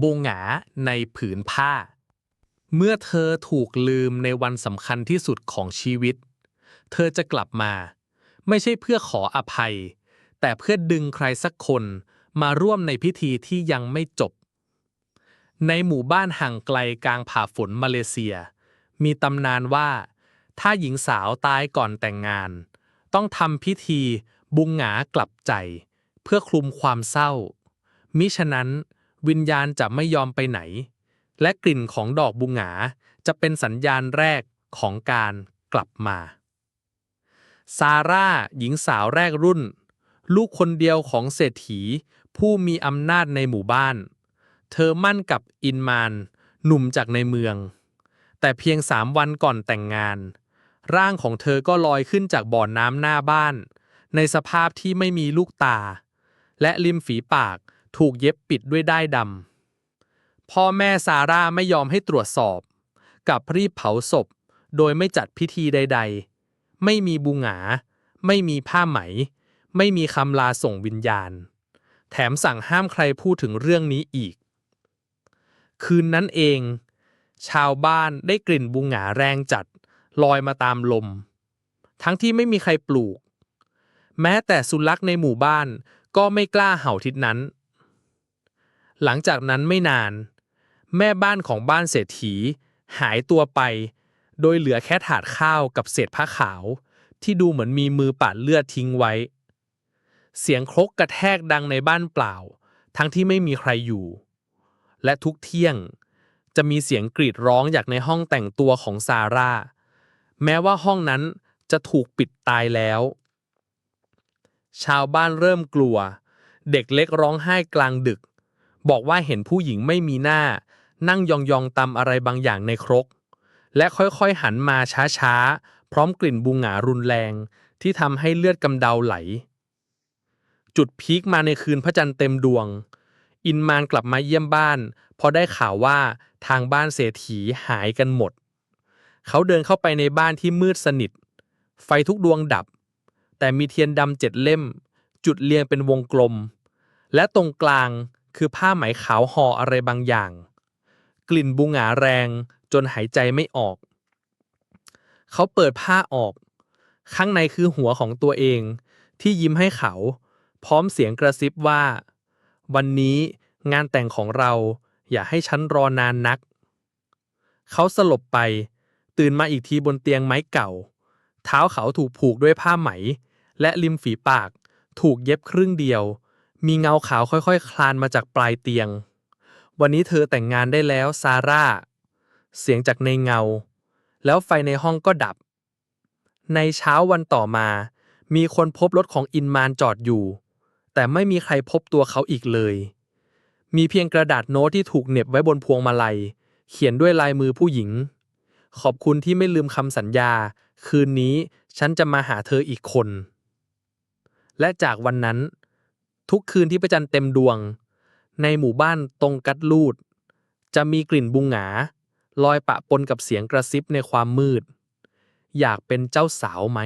บูหงาในผืนผ้า เมื่อเธอถูกลืมในวันสำคัญที่สุดของชีวิต เธอจะกลับมา ไม่ใช่เพื่อขออภัย แต่เพื่อดึงใครสักคนมาร่วมในพิธีที่ยังไม่จบ ในหมู่บ้านห่างไกลกลางผ่าฝนมาเลเซีย มีตำนานว่า ถ้าหญิงสาวตายก่อนแต่งงาน ต้องทำพิธีบุงหงากลับใจ เพื่อคลุมความเศร้า มิฉะนั้น วิญญาณจะไม่ยอมไปไหน และกลิ่นของดอกบุงหงาจะเป็นสัญญาณแรกของการกลับมา ซาร่า หญิงสาวแรกรุ่น ลูกคนเดียวของเศรษฐี ผู้มีอำนาจในหมู่บ้าน เธอมั่นกับอินมาน หนุ่มจากในเมือง แต่เพียงสามวันก่อนแต่งงาน ร่างของเธอก็ลอยขึ้นจากบ่อน้ำหน้าบ้าน ในสภาพที่ไม่มีลูกตา และริมฝีปาก ถูกเย็บปิดด้วยด้ายดำ พ่อแม่ซาร่าไม่ยอมให้ตรวจสอบ กับรีบเผาศพ โดยไม่จัดพิธีใด ๆ ไม่มีบุงหงา ไม่มีผ้าไหม ไม่มีคำลาส่งวิญญาณ แถมสั่งห้ามใครพูดถึงเรื่องนี้อีก คืนนั้นเอง ชาวบ้านได้กลิ่นบุงหงาแรงจัด ลอยมาตามลม ทั้งที่ไม่มีใครปลูก แม้แต่สุนัขในหมู่บ้านก็ไม่กล้าเห่าทิศนั้น หลังจากนั้นไม่นาน แม่บ้านของบ้านเศรษฐี หายตัวไป โดยเหลือแค่ถาดข้าวกับเศษผ้าขาว ที่ดูเหมือนมีมือปาดเลือดทิ้งไว้ เสียงครกกระแทกดังในบ้านเปล่า ทั้งที่ไม่มีใครอยู่ และทุกเที่ยงจะมีเสียงกรีดร้องจากในห้องแต่งตัวของซาร่า แม้ว่าห้องนั้นจะถูกปิดตายแล้ว ชาวบ้านเริ่มกลัว เด็กเล็กร้องไห้กลางดึก บอกว่าเห็นผู้หญิงไม่มีหน้า นั่งยองๆตำอะไรบางอย่างในครก และค่อยๆหันมาช้าๆ พร้อมกลิ่นบุงหงารุนแรง ที่ทำให้เลือดกำเดาไหล จุดพีคมาในคืนพระจันทร์เต็มดวง อินมานกลับมาเยี่ยมบ้านพอได้ข่าวว่าทางบ้านเศรษฐีหายกันหมด เขาเดินเข้าไปในบ้านที่มืดสนิท ไฟทุกดวงดับ แต่มีเทียนดำเจ็ดเล่ม จุดเรียงเป็นวงกลม และตรงกลาง คือผ้าไหมขาวห่ออะไรบางอย่าง กลิ่นบุงหงาแรงจนหายใจไม่ออก เขาเปิดผ้าออก ข้างในคือหัวของตัวเอง ที่ยิ้มให้เขา พร้อมเสียงกระซิบว่า วันนี้งานแต่งของเราอย่าให้ฉันรอนานนัก เขาสลบไป ตื่นมาอีกทีบนเตียงไม้เก่า เท้าเขาถูกผูกด้วยผ้าไหม และริมฝีปากถูกเย็บครึ่งเดียว มีเงาขาวค่อยๆ คลานมาจากปลายเตียง วันนี้เธอแต่งงานได้แล้วซาร่า เสียงจากในเงา แล้วไฟในห้องก็ดับ ในเช้าวันต่อมา มีคนพบรถของอินมานจอดอยู่ แต่ไม่มีใครพบตัวเขาอีกเลย มีเพียงกระดาษโน้ตที่ถูกเหน็บไว้บนพวงมาลัย เขียนด้วยลายมือผู้หญิง ขอบคุณที่ไม่ลืมคำสัญญา คืนนี้ฉันจะมาหาเธออีกคน และจากวันนั้น ทุกคืนที่พระจันทร์เต็มดวง ในหมู่บ้านตรงกัดลูด จะมีกลิ่นบุงหงาลอยปะปนกับเสียงกระซิบในความมืด อยากเป็นเจ้าสาวไหม